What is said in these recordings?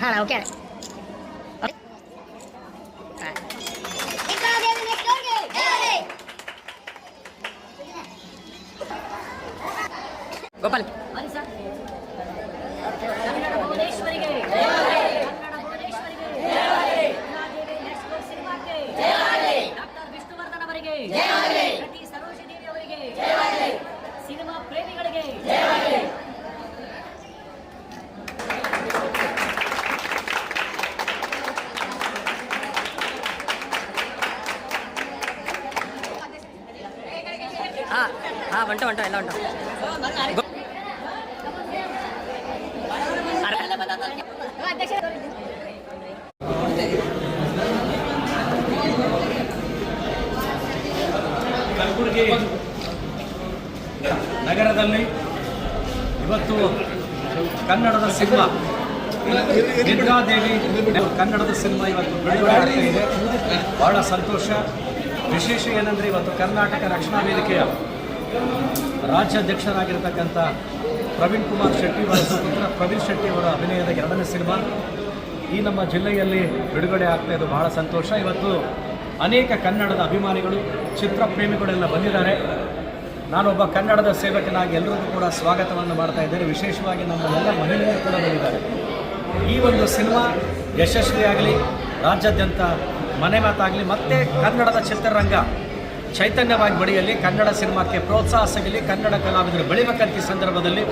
હા ઓકે. ગોપાલ. ಹಾ ಆ ಹೊಂಟು ಹೊಂಟು ಎಲ್ಲ ಉಂಟು. ಕಲ್ಬುರ್ಗಿ ನಗರದಲ್ಲಿ ಇವತ್ತು ಕನ್ನಡದ ಸಿನಿಮಾ, ದುರ್ಗಾದೇವಿ, ಕನ್ನಡದ ಸಿನಿಮಾ ಇವತ್ತು ಬಿಡುಗಡೆ ಬಹಳ ಸಂತೋಷ. ವಿಶೇಷ ಏನಂದರೆ ಇವತ್ತು ಕರ್ನಾಟಕ ರಕ್ಷಣಾ ವೇದಿಕೆಯ ರಾಜ್ಯಾಧ್ಯಕ್ಷರಾಗಿರ್ತಕ್ಕಂಥ ಪ್ರವೀಣ್ ಕುಮಾರ್ ಶೆಟ್ಟಿ ಅವರ ಸುಪುತ್ರ ಪ್ರವೀಣ್ ಶೆಟ್ಟಿ ಅವರ ಅಭಿನಯದ ಎರಡನೇ ಸಿನಿಮಾ ಈ ನಮ್ಮ ಜಿಲ್ಲೆಯಲ್ಲಿ ಬಿಡುಗಡೆ ಆಗ್ತಾ ಇದ್ದು ಬಹಳ ಸಂತೋಷ. ಇವತ್ತು ಅನೇಕ ಕನ್ನಡದ ಅಭಿಮಾನಿಗಳು, ಚಿತ್ರ ಪ್ರೇಮಿಗಳೆಲ್ಲ ಬಂದಿದ್ದಾರೆ. ನಾನೊಬ್ಬ ಕನ್ನಡದ ಸೇವಕನಾಗಿ ಎಲ್ಲರಿಗೂ ಕೂಡ ಸ್ವಾಗತವನ್ನು ಮಾಡ್ತಾ ಇದ್ದೇನೆ. ವಿಶೇಷವಾಗಿ ನಮ್ಮ ಎಲ್ಲ ಮಹಿಳೆಯರು ಕೂಡ ಬಂದಿದ್ದಾರೆ. ಈ ಒಂದು ಸಿನಿಮಾ ಯಶಸ್ವಿಯಾಗಲಿ, ರಾಜ್ಯಾದ್ಯಂತ ಮನೆ ಮಾತಾಗಲಿ, ಮತ್ತೆ ಕನ್ನಡದ ಚಿತ್ರರಂಗ ಚೈತನ್ಯವಾಗಿ ಬೆಳೆಯಲಿ, ಕನ್ನಡ ಸಿನಿಮಾಕ್ಕೆ ಪ್ರೋತ್ಸಾಹ ಸಿಗಲಿ, ಕನ್ನಡ ಕಲಾವಿದರು ಬೆಳಿಬೇಕಂತ ಸಂದರ್ಭದಲ್ಲಿ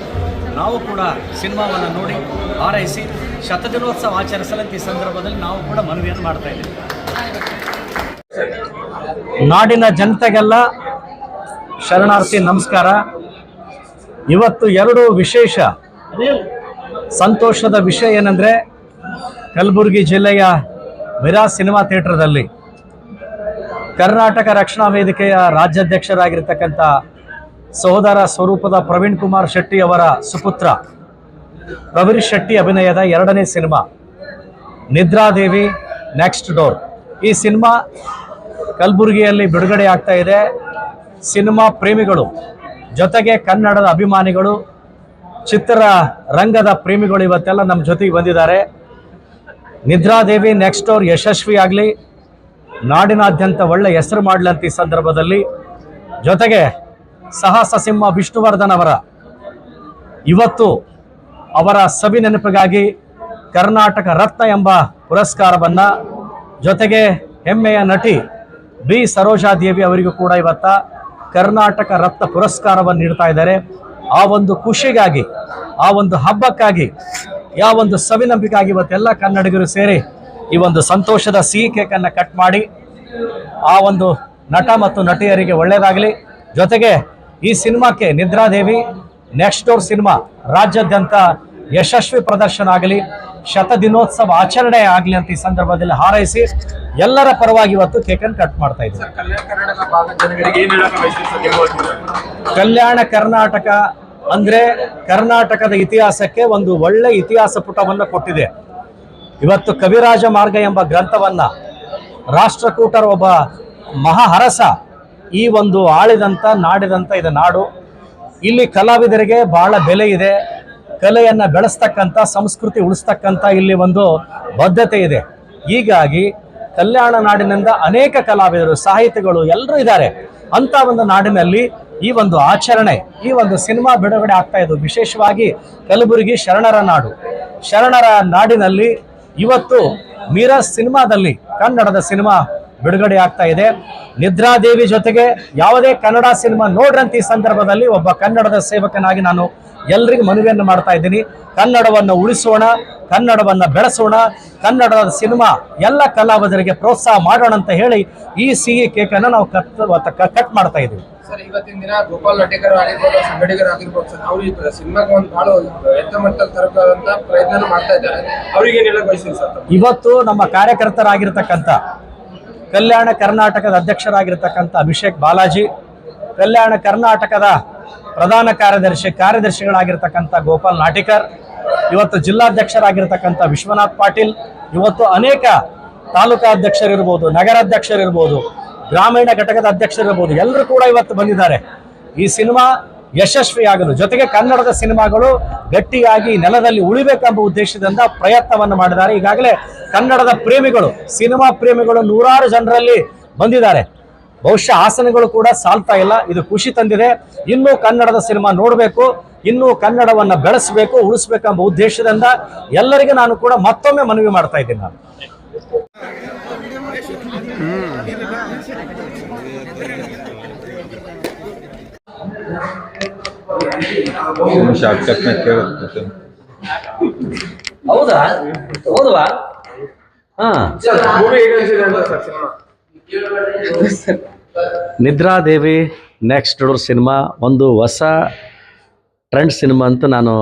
ನಾವು ಕೂಡ ಸಿನಿಮಾವನ್ನು ನೋಡಿ ಹಾರೈಸಿ, ಶತದಿನೋತ್ಸವ ಆಚರಿಸಲಂತ ಈ ಸಂದರ್ಭದಲ್ಲಿ ನಾವು ಕೂಡ ಮನವಿಯನ್ನು ಮಾಡ್ತಾ ಇದ್ದೀವಿ. ನಾಡಿನ ಜನತೆಗೆಲ್ಲ ಶರಣಾರ್ಥಿ ನಮಸ್ಕಾರ. ಇವತ್ತು ಎರಡು ವಿಶೇಷ ಸಂತೋಷದ ವಿಷಯ ಏನಂದರೆ ಕಲಬುರಗಿ ಜಿಲ್ಲೆಯ ವಿರಾ ಸಿನಿಮಾ ಥಿಯೇಟರ್ದಲ್ಲಿ ಕರ್ನಾಟಕ ರಕ್ಷಣಾ ವೇದಿಕೆಯ ರಾಜ್ಯಾಧ್ಯಕ್ಷರಾಗಿರ್ತಕ್ಕಂಥ ಸಹೋದರ ಸ್ವರೂಪದ ಪ್ರವೀಣ್ ಕುಮಾರ್ ಶೆಟ್ಟಿ ಅವರ ಸುಪುತ್ರ ರವಿರ್ ಶೆಟ್ಟಿ ಅಭಿನಯದ ಎರಡನೇ ಸಿನಿಮಾ ನಿದ್ರಾದೇವಿ ನೆಕ್ಸ್ಟ್ ಡೋರ್. ಈ ಸಿನಿಮಾ ಕಲಬುರಗಿಯಲ್ಲಿ ಬಿಡುಗಡೆ ಆಗ್ತಾ ಇದೆ. ಸಿನಿಮಾ ಪ್ರೇಮಿಗಳು ಜೊತೆಗೆ ಕನ್ನಡದ ಅಭಿಮಾನಿಗಳು ಚಿತ್ರ ರಂಗದ ಪ್ರೇಮಿಗಳು ಇವತ್ತೆಲ್ಲ ನಮ್ಮ ಜೊತೆಗೆ ಬಂದಿದ್ದಾರೆ. ನಿದ್ರಾದೇವಿ ನೆಕ್ಸ್ಟ್ ಅವ್ರು ಯಶಸ್ವಿ ಆಗಲಿ, ನಾಡಿನಾದ್ಯಂತ ಒಳ್ಳೆ ಹೆಸರು ಮಾಡಲಂತ ಈ ಸಂದರ್ಭದಲ್ಲಿ. ಜೊತೆಗೆ ಸಹಸ ಸಿಂಹ ವಿಷ್ಣುವರ್ಧನ್ ಅವರ ಇವತ್ತು ಅವರ ಸವಿ ನೆನಪಿಗಾಗಿ ಕರ್ನಾಟಕ ರತ್ನ ಎಂಬ ಪುರಸ್ಕಾರವನ್ನು ಜೊತೆಗೆ ಹೆಮ್ಮೆಯ ನಟಿ ಬಿ ಸರೋಜಾದೇವಿ ಅವರಿಗೂ ಕೂಡ ಇವತ್ತ ಕರ್ನಾಟಕ ರತ್ನ ಪುರಸ್ಕಾರವನ್ನು ನೀಡ್ತಾ ಇದ್ದಾರೆ. ಆ ಒಂದು ಖುಷಿಗಾಗಿ, ಆ ಒಂದು ಹಬ್ಬಕ್ಕಾಗಿ ಯಾವ ಒಂದು ಸವಿನಂಬಿಗಾಗಿ ಇವತ್ತೆಲ್ಲ ಕನ್ನಡಿಗರು ಸೇರಿ ಈ ಒಂದು ಸಂತೋಷದ ಸಿಹಿ ಕೇಕನ್ನು ಕಟ್ ಮಾಡಿ ಆ ಒಂದು ನಟ ಮತ್ತು ನಟಿಯರಿಗೆ ಒಳ್ಳೆಯದಾಗಲಿ. ಜೊತೆಗೆ ಈ ಸಿನಿಮಾಕ್ಕೆ ನಿದ್ರಾದೇವಿ ನೆಕ್ಸ್ಟ್ ಡೋರ್ ಸಿನಿಮಾ ರಾಜ್ಯಾದ್ಯಂತ ಯಶಸ್ವಿ ಪ್ರದರ್ಶನ ಆಗಲಿ ಶತದಿನೋತ್ಸವ ಆಚರಣೆ ಆಗಲಿ ಅಂತ ಈ ಸಂದರ್ಭದಲ್ಲಿ ಹಾರೈಸಿ ಎಲ್ಲರ ಪರವಾಗಿ ಇವತ್ತು ಕೇಕನ್ನು ಕಟ್ ಮಾಡ್ತಾ ಇದ್ದೀವಿ. ಕಲ್ಯಾಣ ಕರ್ನಾಟಕ ಅಂದ್ರೆ ಕರ್ನಾಟಕದ ಇತಿಹಾಸಕ್ಕೆ ಒಂದು ಒಳ್ಳೆ ಇತಿಹಾಸ ಪುಟವನ್ನು ಕೊಟ್ಟಿದೆ. ಇವತ್ತು ಕವಿರಾಜ ಮಾರ್ಗ ಎಂಬ ಗ್ರಂಥವನ್ನ ರಾಷ್ಟ್ರಕೂಟರ ಒಬ್ಬ ಮಹಾಹರಸ ಈ ಒಂದು ಆಳಿದಂಥ ನಾಡಿದಂಥ ಇದು ನಾಡು. ಇಲ್ಲಿ ಕಲಾವಿದರಿಗೆ ಬಹಳ ಬೆಲೆ ಇದೆ. ಕಲೆಯನ್ನು ಬೆಳೆಸ್ತಕ್ಕಂಥ, ಸಂಸ್ಕೃತಿ ಉಳಿಸ್ತಕ್ಕಂಥ ಇಲ್ಲಿ ಒಂದು ಬದ್ಧತೆ ಇದೆ. ಹೀಗಾಗಿ ಕಲ್ಯಾಣ ನಾಡಿನಿಂದ ಅನೇಕ ಕಲಾವಿದರು, ಸಾಹಿತಿಗಳು ಎಲ್ಲರೂ ಇದ್ದಾರೆ. ಅಂತ ಒಂದು ನಾಡಿನಲ್ಲಿ ಈ ಒಂದು ಆಚರಣೆ, ಈ ಒಂದು ಸಿನಿಮಾ ಬಿಡುಗಡೆ ಆಗ್ತಾ ಇದ್ದು, ವಿಶೇಷವಾಗಿ ಕಲಬುರಗಿ ಶರಣರ ನಾಡು. ಶರಣರ ನಾಡಿನಲ್ಲಿ ಇವತ್ತು ಮೀರಾ ಸಿನಿಮಾದಲ್ಲಿ ಕನ್ನಡದ ಸಿನಿಮಾ ಬಿಡುಗಡೆ ಆಗ್ತಾ ಇದೆ. ನಿದ್ರಾದೇವಿ ಜೊತೆಗೆ ಯಾವುದೇ ಕನ್ನಡ ಸಿನಿಮಾ ನೋಡ್ರಂತ ಈ ಸಂದರ್ಭದಲ್ಲಿ ಒಬ್ಬ ಕನ್ನಡದ ಸೇವಕನಾಗಿ ನಾನು ಎಲ್ರಿಗೂ ಮನವಿಯನ್ನು ಮಾಡ್ತಾ ಇದ್ದೀನಿ. ಕನ್ನಡವನ್ನು ಉಳಿಸೋಣ ಕನ್ನಡವನ್ನು ಬೆಳೆಸೋಣ ಕನ್ನಡದ ಸಿನಿಮಾ ಎಲ್ಲ ಕಲಾವಿದರಿಗೆ ಪ್ರೋತ್ಸಾಹ ಮಾಡೋಣ ಅಂತ ಹೇಳಿ ಈ ಸಿಹಿ ಕೇಕನ್ನು ನಾವು ಕಟ್ ಕಟ್ ಮಾಡ್ತಾ ಇದ್ದೀವಿ. ಸರ್ ಇವತ್ತಿನ ದಿನ ಗೋಪಾಲ್ ಆಗಿರ್ಬೋದು ಸಂಗಡಿಗರ್ ಆಗಿರ್ಬೋದು ಸರ್ ಅವರು ಈ ಸಿನಿಮಾಗೆ ಒಂದು ಬಹಳ ಎತ್ತ ಮಟ್ಟದಲ್ಲಿ ತರಕಾದಂತ ಪ್ರಯತ್ನ ಮಾಡ್ತಾ ಇದ್ದಾರೆ. ಅವ್ರಿಗೆ ಏನೆಲ್ಲ ಸರ್? ಇವತ್ತು ನಮ್ಮ ಕಾರ್ಯಕರ್ತರಾಗಿರ್ತಕ್ಕಂಥ ಕಲ್ಯಾಣ ಕರ್ನಾಟಕದ ಅಧ್ಯಕ್ಷರಾಗಿರ್ತಕ್ಕಂಥ ಅಭಿಷೇಕ್ ಬಾಲಾಜಿ, ಕಲ್ಯಾಣ ಕರ್ನಾಟಕದ ಪ್ರಧಾನ ಕಾರ್ಯದರ್ಶಿ ಕಾರ್ಯದರ್ಶಿಗಳಾಗಿರ್ತಕ್ಕಂಥ ಗೋಪಾಲ್ ನಾಟಿಕರ್, ಇವತ್ತು ಜಿಲ್ಲಾಧ್ಯಕ್ಷರಾಗಿರ್ತಕ್ಕಂಥ ವಿಶ್ವನಾಥ್ ಪಾಟೀಲ್, ಇವತ್ತು ಅನೇಕ ತಾಲೂಕಾ ಅಧ್ಯಕ್ಷರಿರ್ಬೋದು, ನಗರಾಧ್ಯಕ್ಷರಿರ್ಬೋದು, ಗ್ರಾಮೀಣ ಘಟಕದ ಅಧ್ಯಕ್ಷರಿರ್ಬೋದು, ಎಲ್ಲರೂ ಕೂಡ ಇವತ್ತು ಬಂದಿದ್ದಾರೆ. ಈ ಸಿನಿಮಾ ಯಶಸ್ವಿಯಾಗಲು ಜೊತೆಗೆ ಕನ್ನಡದ ಸಿನಿಮಾಗಳು ಗಟ್ಟಿಯಾಗಿ ನೆಲದಲ್ಲಿ ಉಳಿಬೇಕೆಂಬ ಉದ್ದೇಶದಿಂದ ಪ್ರಯತ್ನವನ್ನು ಮಾಡಿದ್ದಾರೆ. ಈಗಾಗಲೇ ಕನ್ನಡದ ಪ್ರೇಮಿಗಳು ಸಿನಿಮಾ ಪ್ರೇಮಿಗಳು ನೂರಾರು ಜನರಲ್ಲಿ ಬಂದಿದ್ದಾರೆ. ಬಹುಶಃ ಆಸನಗಳು ಕೂಡ ಸಾಲ್ತಾ ಇಲ್ಲ ಇದು ಖುಷಿ ತಂದಿದೆ. ಇನ್ನೂ ಕನ್ನಡದ ಸಿನಿಮಾ ನೋಡಬೇಕು ಇನ್ನೂ ಕನ್ನಡವನ್ನ ಬೆಳೆಸಬೇಕು ಉಳಿಸ್ಬೇಕೆಂಬ ಉದ್ದೇಶದಿಂದ ಎಲ್ಲರಿಗೂ ನಾನು ಕೂಡ ಮತ್ತೊಮ್ಮೆ ಮನವಿ ಮಾಡ್ತಾ ಇದ್ದೀನಿ ನಾನು. ಹೌದಾ? ಹೌದವಾ ನಿದ್ರಾದೇವಿ ನೆಕ್ಸ್ಟ್ ಡೋರ್ ಸಿನಿಮಾ ಒಂದು ಹೊಸ ಟ್ರೆಂಡ್ ಸಿನಿಮಾ ಅಂತ ನಾನು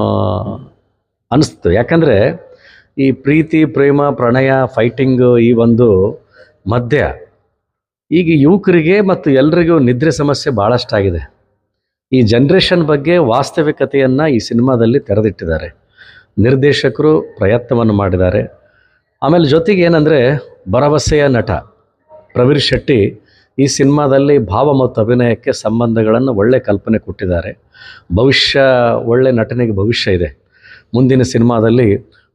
ಅನಿಸ್ತು. ಯಾಕಂದರೆ ಈ ಪ್ರೀತಿ ಪ್ರೇಮ ಪ್ರಣಯ ಫೈಟಿಂಗು ಈ ಒಂದು ಮಧ್ಯ ಈಗ ಯುವಕರಿಗೆ ಮತ್ತು ಎಲ್ರಿಗೂ ನಿದ್ರೆ ಸಮಸ್ಯೆ ಭಾಳಷ್ಟಾಗಿದೆ ಈ ಜನ್ರೇಷನ್ ಬಗ್ಗೆ ವಾಸ್ತವಿಕತೆಯನ್ನು ಈ ಸಿನಿಮಾದಲ್ಲಿ ತೆರೆದಿಟ್ಟಿದ್ದಾರೆ. ನಿರ್ದೇಶಕರು ಪ್ರಯತ್ನವನ್ನು ಮಾಡಿದ್ದಾರೆ. ಆಮೇಲೆ ಜೊತೆಗೆ ಏನಂದರೆ ಭರವಸೆಯ ನಟ ಪ್ರವೀರ್ ಶೆಟ್ಟಿ ಈ ಸಿನಿಮಾದಲ್ಲಿ ಭಾವ ಮತ್ತು ಅಭಿನಯಕ್ಕೆ ಸಂಬಂಧಗಳನ್ನು ಒಳ್ಳೆ ಕಲ್ಪನೆ ಕೊಟ್ಟಿದ್ದಾರೆ. ಭವಿಷ್ಯ, ಒಳ್ಳೆ ನಟನೆಗೆ ಭವಿಷ್ಯ ಇದೆ. ಮುಂದಿನ ಸಿನಿಮಾದಲ್ಲಿ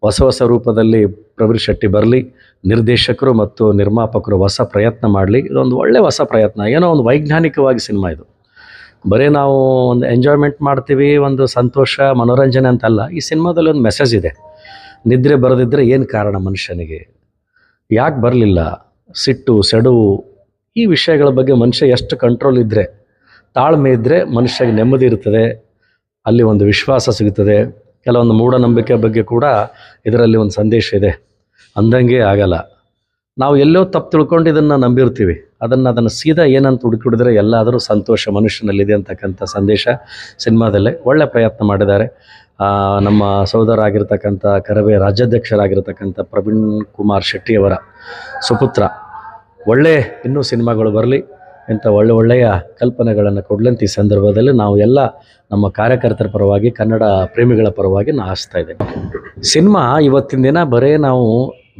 ಹೊಸ ಹೊಸ ರೂಪದಲ್ಲಿ ಪ್ರವೀರ್ ಶೆಟ್ಟಿ ಬರಲಿ, ನಿರ್ದೇಶಕರು ಮತ್ತು ನಿರ್ಮಾಪಕರು ಹೊಸ ಪ್ರಯತ್ನ ಮಾಡಲಿ, ಇದೊಂದು ಒಳ್ಳೆ ಹೊಸ ಪ್ರಯತ್ನ, ಏನೋ ಒಂದು ವೈಜ್ಞಾನಿಕವಾಗಿ ಸಿನಿಮಾ ಇದು. ಬರೀ ನಾವು ಒಂದು ಎಂಜಾಯ್ಮೆಂಟ್ ಮಾಡ್ತೀವಿ, ಒಂದು ಸಂತೋಷ, ಮನೋರಂಜನೆ ಅಂತಲ್ಲ, ಈ ಸಿನಿಮಾದಲ್ಲಿ ಒಂದು ಮೆಸೇಜ್ ಇದೆ. ನಿದ್ರೆ ಬರದಿದ್ದರೆ ಏನು ಕಾರಣ ಮನುಷ್ಯನಿಗೆ? ಯಾಕೆ ಬರಲಿಲ್ಲ? ಸಿಟ್ಟು, ಸೆಡುವು, ಈ ವಿಷಯಗಳ ಬಗ್ಗೆ ಮನುಷ್ಯ ಎಷ್ಟು ಕಂಟ್ರೋಲ್ ಇದ್ದರೆ ತಾಳ್ಮೆ ಇದ್ದರೆ ಮನುಷ್ಯಗೆ ನೆಮ್ಮದಿ ಇರ್ತದೆ, ಅಲ್ಲಿ ಒಂದು ವಿಶ್ವಾಸ ಸಿಗುತ್ತದೆ ಕೆಲವೊಂದು ಮೂಢನಂಬಿಕೆ ಬಗ್ಗೆ ಕೂಡ ಇದರಲ್ಲಿ ಒಂದು ಸಂದೇಶ ಇದೆ. ಅಂದಂಗೆ ಆಗಲ್ಲ. ನಾವು ಎಲ್ಲೋ ತಪ್ಪು ತಿಳ್ಕೊಂಡು ಇದನ್ನು ನಂಬಿರ್ತೀವಿ. ಅದನ್ನು ಅದನ್ನು ಸೀದಾ ಏನಂತ ಹುಡುಕಿಡಿದ್ರೆ ಎಲ್ಲಾದರೂ ಸಂತೋಷ ಮನುಷ್ಯನಲ್ಲಿದೆ ಅಂತಕ್ಕಂಥ ಸಂದೇಶ ಸಿನಿಮಾದಲ್ಲೇ ಒಳ್ಳೆ ಪ್ರಯತ್ನ ಮಾಡಿದ್ದಾರೆ. ನಮ್ಮ ಸಹೋದರ ಆಗಿರ್ತಕ್ಕಂಥ ಕರವೇ ರಾಜ್ಯಾಧ್ಯಕ್ಷರಾಗಿರ್ತಕ್ಕಂಥ ಪ್ರವೀಣ್ ಕುಮಾರ್ ಶೆಟ್ಟಿಯವರ ಸುಪುತ್ರ. ಒಳ್ಳೆ ಇನ್ನೂ ಸಿನಿಮಾಗಳು ಬರಲಿ, ಇಂಥ ಒಳ್ಳೆ ಒಳ್ಳೆಯ ಕಲ್ಪನೆಗಳನ್ನು ಕೊಡ್ಲಂತ ಈ ಸಂದರ್ಭದಲ್ಲಿ ನಾವು ಎಲ್ಲ ನಮ್ಮ ಕಾರ್ಯಕರ್ತರ ಪರವಾಗಿ, ಕನ್ನಡ ಪ್ರೇಮಿಗಳ ಪರವಾಗಿ ನಾ ಆಸ್ತಾ ಇದ್ದೇನೆ. ಸಿನಿಮಾ ಇವತ್ತಿನ ದಿನ ಬರೇ ನಾವು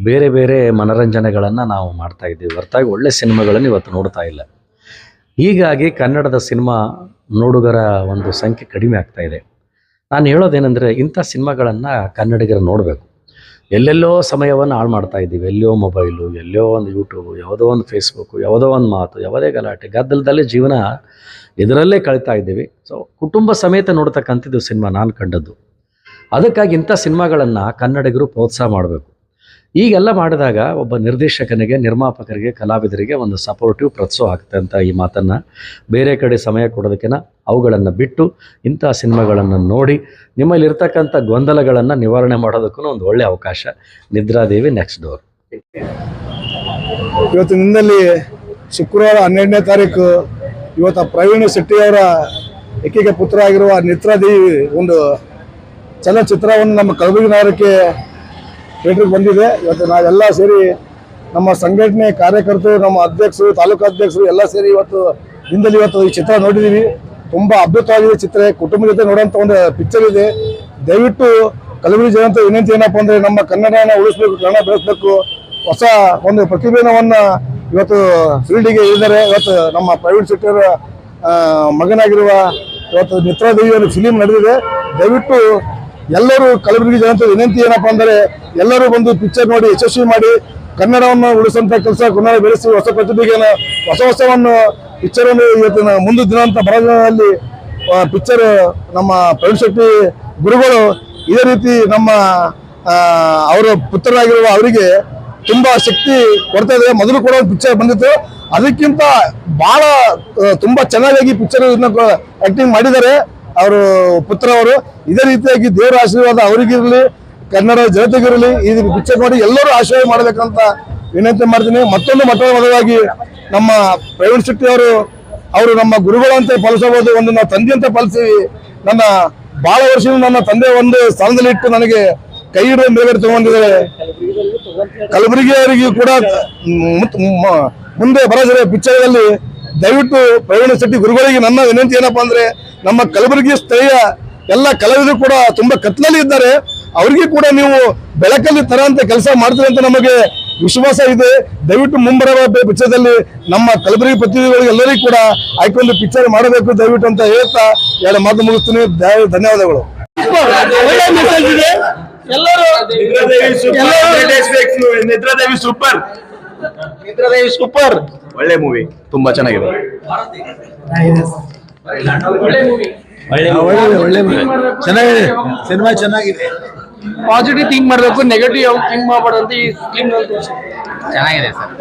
ಬೇರೆ ಬೇರೆ ಮನರಂಜನೆಗಳನ್ನು ನಾವು ಮಾಡ್ತಾ ಇದ್ದೀವಿ. ಹೊರತಾಗಿ ಒಳ್ಳೆ ಸಿನಿಮಾಗಳನ್ನು ಇವತ್ತು ನೋಡ್ತಾ ಇಲ್ಲ. ಹೀಗಾಗಿ ಕನ್ನಡದ ಸಿನಿಮಾ ನೋಡುಗರ ಒಂದು ಸಂಖ್ಯೆ ಕಡಿಮೆ ಆಗ್ತಾ ಇದೆ. ನಾನು ಹೇಳೋದೇನೆಂದರೆ ಇಂಥ ಸಿನಿಮಾಗಳನ್ನು ಕನ್ನಡಿಗರು ನೋಡಬೇಕು. ಎಲ್ಲೆಲ್ಲೋ ಸಮಯವನ್ನು ಹಾಳು ಮಾಡ್ತಾ ಇದ್ದೀವಿ. ಎಲ್ಲೋ ಮೊಬೈಲು ಎಲ್ಲೋ ಒಂದು ಯೂಟ್ಯೂಬು, ಯಾವುದೋ ಒಂದು ಫೇಸ್ಬುಕ್ಕು ಯಾವುದೋ ಒಂದು ಮಾತು, ಯಾವುದೇ ಗಲಾಟೆ, ಗದ್ದಲದಲ್ಲೇ ಜೀವನ ಇದರಲ್ಲೇ ಕಳೀತಾ ಇದ್ದೀವಿ. ಸೊ ಕುಟುಂಬ ಸಮೇತ ನೋಡ್ತಕ್ಕಂಥದ್ದು ಸಿನಿಮಾ ನಾನು ಕಂಡದ್ದು. ಅದಕ್ಕಾಗಿ ಇಂಥ ಸಿನಿಮಾಗಳನ್ನು ಕನ್ನಡಿಗರು ಪ್ರೋತ್ಸಾಹ ಮಾಡಬೇಕು. ಈಗೆಲ್ಲ ಮಾಡಿದಾಗ ಒಬ್ಬ ನಿರ್ದೇಶಕನಿಗೆ, ನಿರ್ಮಾಪಕರಿಗೆ, ಕಲಾವಿದರಿಗೆ ಒಂದು ಸಪೋರ್ಟಿವ್ ಪ್ರೋತ್ಸಾಹ ಆಗ್ತದೆ ಅಂತ ಈ ಮಾತನ್ನು ಬೇರೆ ಕಡೆ ಸಮಯ ಕೊಡೋದಕ್ಕಿಂತ ಅವುಗಳನ್ನು ಬಿಟ್ಟು ಇಂಥ ಸಿನಿಮಾಗಳನ್ನು ನೋಡಿ ನಿಮ್ಮಲ್ಲಿರ್ತಕ್ಕಂಥ ಗೊಂದಲಗಳನ್ನು ನಿವಾರಣೆ ಮಾಡೋದಕ್ಕೂ ಒಂದು ಒಳ್ಳೆಯ ಅವಕಾಶ. ನಿದ್ರಾದೇವಿ ನೆಕ್ಸ್ಟ್ ಡೋರ್ ಇವತ್ತು ನಿನ್ನಲ್ಲಿ ಶುಕ್ರವಾರ ಹನ್ನೆರಡನೇ ತಾರೀಕು ಇವತ್ತು ಪ್ರವೀಣ್ ಶೆಟ್ಟಿ ಅವರ ಏಕೈಕ ಪುತ್ರ ಆಗಿರುವ ನಿತ್ರಾದೇವಿ ಒಂದು ಚಲನಚಿತ್ರವನ್ನು ನಮ್ಮ ಕಲಬುರಗಿ ನಗರಕ್ಕೆ ಥಿಯೇಟ್ರಿಗೆ ಬಂದಿದೆ. ಇವತ್ತು ನಾವೆಲ್ಲ ಸೇರಿ ನಮ್ಮ ಸಂಘಟನೆ ಕಾರ್ಯಕರ್ತರು, ನಮ್ಮ ಅಧ್ಯಕ್ಷರು, ತಾಲೂಕು ಅಧ್ಯಕ್ಷರು ಎಲ್ಲ ಸೇರಿ ಇವತ್ತು ದಿನದಲ್ಲಿ ಇವತ್ತು ಈ ಚಿತ್ರ ನೋಡಿದ್ದೀವಿ ತುಂಬಾ ಅದ್ಭುತವಾಗಿದೆ ಚಿತ್ರ. ಕುಟುಂಬದ ಜೊತೆ ನೋಡುವಂಥ ಒಂದು ಪಿಕ್ಚರ್ ಇದೆ. ದಯವಿಟ್ಟು ಕಲಬುರಗಿ ಜನತೆ ವಿನಂತಿ ಏನಪ್ಪ ಅಂದ್ರೆ ನಮ್ಮ ಕನ್ನಡನ ಉಳಿಸ್ಬೇಕು, ಕನ್ನಡ ಬೆಳೆಸ್ಬೇಕು. ಹೊಸ ಒಂದು ಪ್ರತಿಭೆನವನ್ನ ಇವತ್ತು ಫೀಲ್ಡಿಗೆ ಇದ್ದಾರೆ ಇವತ್ತು ನಮ್ಮ ಪ್ರೈವೇಟ್ ಸೆಕ್ಟರ್ ಮಗನಾಗಿರುವ ಇವತ್ತು ಮಿತ್ರಾದೇವಿಯವರು ಫಿಲಿಮ್ ನಡೆದಿದೆ. ದಯವಿಟ್ಟು ಎಲ್ಲರೂ ಕಲಬುರಗಿ ಜನತೆ ವಿನಂತಿ ಏನಪ್ಪಾ ಅಂದರೆ ಎಲ್ಲರೂ ಬಂದು ಪಿಕ್ಚರ್ ನೋಡಿ, ಯಶಸ್ವಿ ಮಾಡಿ, ಕನ್ನಡವನ್ನು ಉಳಿಸುವಂಥ ಕೆಲಸ ಕನ್ನಡ ಬೆಳೆಸಿ ಹೊಸ ಪ್ರತಿಭೆಗೆ ಹೊಸ ಹೊಸವನ್ನು ಪಿಕ್ಚರ್ ಅನ್ನು ಇವತ್ತಿನ ಮುಂದೆ ದಿನಾಂತ ಬರದಲ್ಲಿ ಪಿಕ್ಚರ್ ನಮ್ಮ ಪ್ರವೀಣ್ ಗುರುಗಳು ಇದೇ ರೀತಿ ನಮ್ಮ ಅವರ ಪುತ್ರರಾಗಿರುವ ಅವರಿಗೆ ತುಂಬಾ ಶಕ್ತಿ ಕೊಡ್ತಾ ಇದೆ. ಮೊದಲು ಕೂಡ ಒಂದು ಪಿಕ್ಚರ್ ಬಂದಿತ್ತು. ಅದಕ್ಕಿಂತ ಬಹಳ ತುಂಬ ಚೆನ್ನಾಗಿ ಪಿಕ್ಚರ್ ಆ್ಯಕ್ಟಿಂಗ್ ಮಾಡಿದ್ದಾರೆ. ಅವರು ಪುತ್ರ ಅವರು, ಇದೇ ರೀತಿಯಾಗಿ ದೇವರ ಆಶೀರ್ವಾದ ಅವರಿಗಿರಲಿ, ಕನ್ನಡ ಜನತೆಗಿರಲಿ, ಈ ಪಿಕ್ಚರ್ ನೋಡಿ ಎಲ್ಲರೂ ಆಶೀರ್ವಾದ ಮಾಡಬೇಕಂತ ವಿನಂತಿ ಮಾಡ್ತೀನಿ. ಮತ್ತೊಂದು ಮಠದ ಮೊದಲಾಗಿ ನಮ್ಮ ಪ್ರವೀಣ್ ಶೆಟ್ಟಿ ಅವರು ಅವರು ನಮ್ಮ ಗುರುಗಳಂತೆ ಪಾಲಿಸಬಹುದು, ಒಂದು ನಾವು ತಂದೆಯಂತೆ ಪಾಲಿಸಿ, ನನ್ನ ಬಹಳ ವರ್ಷದಿಂದ ನನ್ನ ತಂದೆ ಒಂದು ಸ್ಥಾನದಲ್ಲಿ ಇಟ್ಟು ನನಗೆ ಕೈ ಹಿಡಿದು ಮೇಲ್ಗಡೆ ತಗೊಂಡಿದ್ದಾರೆ. ಕಲಬುರಗಿಯವರಿಗೂ ಕೂಡ ಮುತ್- ಮ- ಮುಂದೆ ಅಲ್ಲಿ ದಯವಿಟ್ಟು ಪ್ರವೀಣ ಶೆಟ್ಟಿ ಗುರುಗಳಿಗೆ ನನ್ನ ವಿನಂತಿ ಏನಪ್ಪಾ ಅಂದ್ರೆ ನಮ್ಮ ಕಲಬುರಗಿ ಸ್ಥಳೀಯ ಎಲ್ಲ ಕಲಾವಿದರು ಕೂಡ ತುಂಬಾ ಕತ್ಲಲ್ಲಿ ಇದ್ದಾರೆ. ಅವರಿಗೆ ಕೂಡ ನೀವು ಬೆಳಕಲ್ಲಿ ತರಂತ ಕೆಲಸ ಮಾಡ್ತೀರಿ ಅಂತ ನಮಗೆ ವಿಶ್ವಾಸ ಇದೆ. ದಯವಿಟ್ಟು ಮುಂಬರುವ ಪಿಕ್ಚರ್ದಲ್ಲಿ ನಮ್ಮ ಕಲಬುರಗಿ ಪ್ರತಿನಿಧಿಗಳಿಗೆ ಎಲ್ಲರಿಗೂ ಕೂಡ ಆಯ್ಕೊಂಡು ಪಿಕ್ಚರ್ ಮಾಡಬೇಕು ದಯವಿಟ್ಟು ಅಂತ ಹೇಳ್ತಾ ಎರಡು ಮಾತು ಮುಗಿಸ್ತೀನಿ. ಧನ್ಯವಾದಗಳು. ಎಲ್ಲರೂ ಮೆಸೇಜ್ ಇದೆ ಎಲ್ಲರೂ ನಿದ್ರಾದೇವಿ ಸೂಪರ್. ನಿದ್ರಾದೇವಿ ಸೂಪರ್. ಒಳ್ಳೆ ಮೂವಿ ತುಂಬಾ ಚೆನ್ನಾಗಿದೆ. ಚೆನ್ನಾಗಿದೆ. ಸಿನಿಮಾ ಚೆನ್ನಾಗಿದೆ. ಪಾಸಿಟಿವ್ ಥಿಂಕ್ ಮಾಡಬೇಕು ನೆಗೆಟಿವ್ ಥಿಂಕ್ ಮಾಡಬಾರ್ದು ಅಂತ ಈ ಫಿಲ್ಮ್ ಚೆನ್ನಾಗಿದೆ ಸರ್.